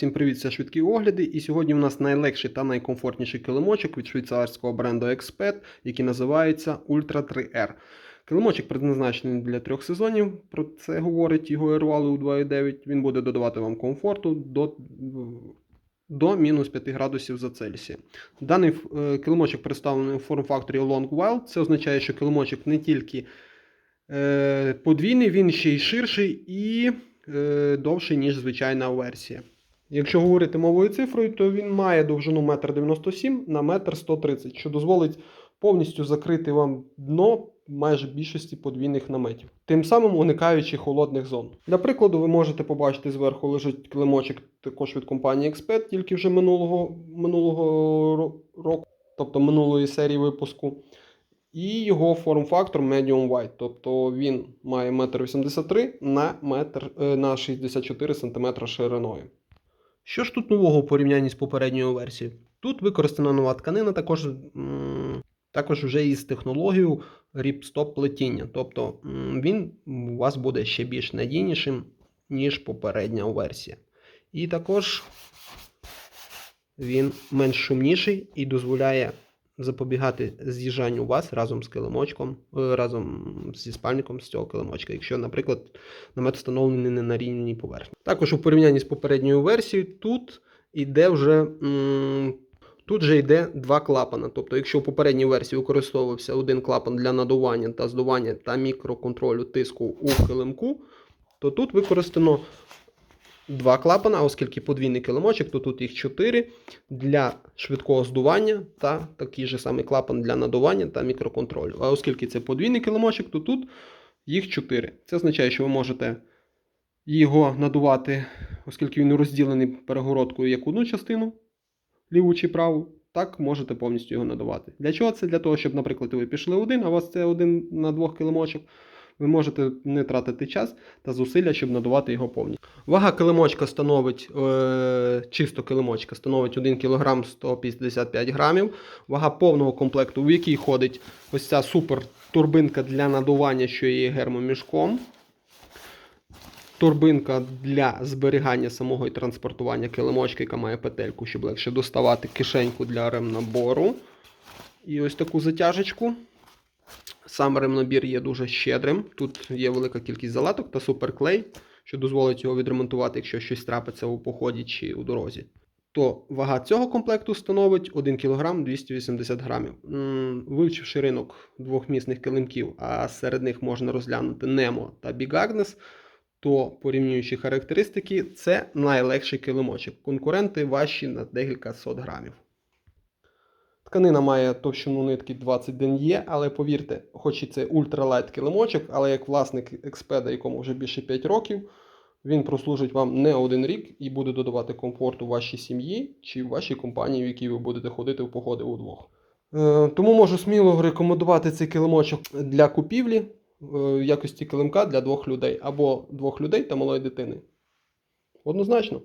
Всім привіт, це швидкі огляди. І сьогодні у нас найлегший та найкомфортніший килимочок від швейцарського бренду Exped, який називається Ultra 3R. Килимочок предназначений для трьох сезонів. Про це говорить його Airwall у 2.9. Він буде додавати вам комфорту до, до мінус 5 градусів за Цельсія. Даний е, килимочок представлений у форм-факторі Long Wild. Це означає, що килимочок не тільки е, подвійний, він ще й ширший і е, довший, ніж звичайна версія. Якщо говорити мовою цифрою, то він має довжину 1,97 м на 1,130 м, що дозволить повністю закрити вам дно майже більшості подвійних наметів, тим самим уникаючи холодних зон. Для прикладу, ви можете побачити зверху лежить килимочок також від компанії Expert, тільки вже минулого, минулого року, тобто минулої серії випуску. І його форм-фактор medium wide, тобто він має 1,83 м на, метр, е, на 64 см шириною. Що ж тут нового у порівнянні з попередньою версією? Тут використана нова тканина, також, також вже із технологією ріпстоп плетіння. Тобто він у вас буде ще більш надійнішим, ніж попередня версія. І також він менш шумніший і дозволяє запобігати з'їжджанню вас разом з килимочком, е, разом зі спальником з цього килимочка, якщо, наприклад, намет встановлений не на рівній поверхні. Також у порівнянні з попередньою версією, тут іде вже. м, Тут же йде два клапана. Тобто, якщо в попередній версії використовувався один клапан для надування та здування та мікроконтролю тиску у килимку, то тут використано два клапана, оскільки подвійний килимочок, то тут їх чотири для швидкого здування та такий же самий клапан для надування та мікроконтролю. А оскільки це подвійний килимочок, то тут їх чотири. Це означає, що ви можете його надувати, оскільки він розділений перегородкою як одну частину, ліву чи праву, так можете повністю його надувати. Для чого це? Для того, щоб, наприклад, ви пішли один, а у вас це один на двох килимочок. Ви можете не тратити час та зусилля, щоб надувати його повністю. Вага килимочка становить, е, чисто килимочка становить 1 кг 155 грамів. Вага повного комплекту, в який ходить ось ця супер турбинка для надування, що є гермомішком. Турбинка для зберігання самого і транспортування килимочка, яка має петельку, щоб легше доставати кишеньку для ремнабору. І ось таку затяжечку. Сам ремнабір є дуже щедрим. Тут є велика кількість залаток та суперклей, що дозволить його відремонтувати, якщо щось трапиться у поході чи у дорозі. То вага цього комплекту становить 1 кг 280 грамів. Вивчивши ринок двохмісних килимків, а серед них можна розглянути Nemo та Big Agnes, то порівнюючи характеристики, це найлегший килимочок. Конкуренти важчі на декілька сот грамів. Тканина має товщину нитки 20 днє, але повірте, хоч і це ультралайт килимочок, але як власник експеда, якому вже більше 5 років, він прослужить вам не один рік і буде додавати комфорту вашій сім'ї чи вашій компанії, в якій ви будете ходити в походи удвох. Е, тому можу сміло рекомендувати цей килимочок для купівлі е, в якості килимка для двох людей або двох людей та малої дитини. Однозначно.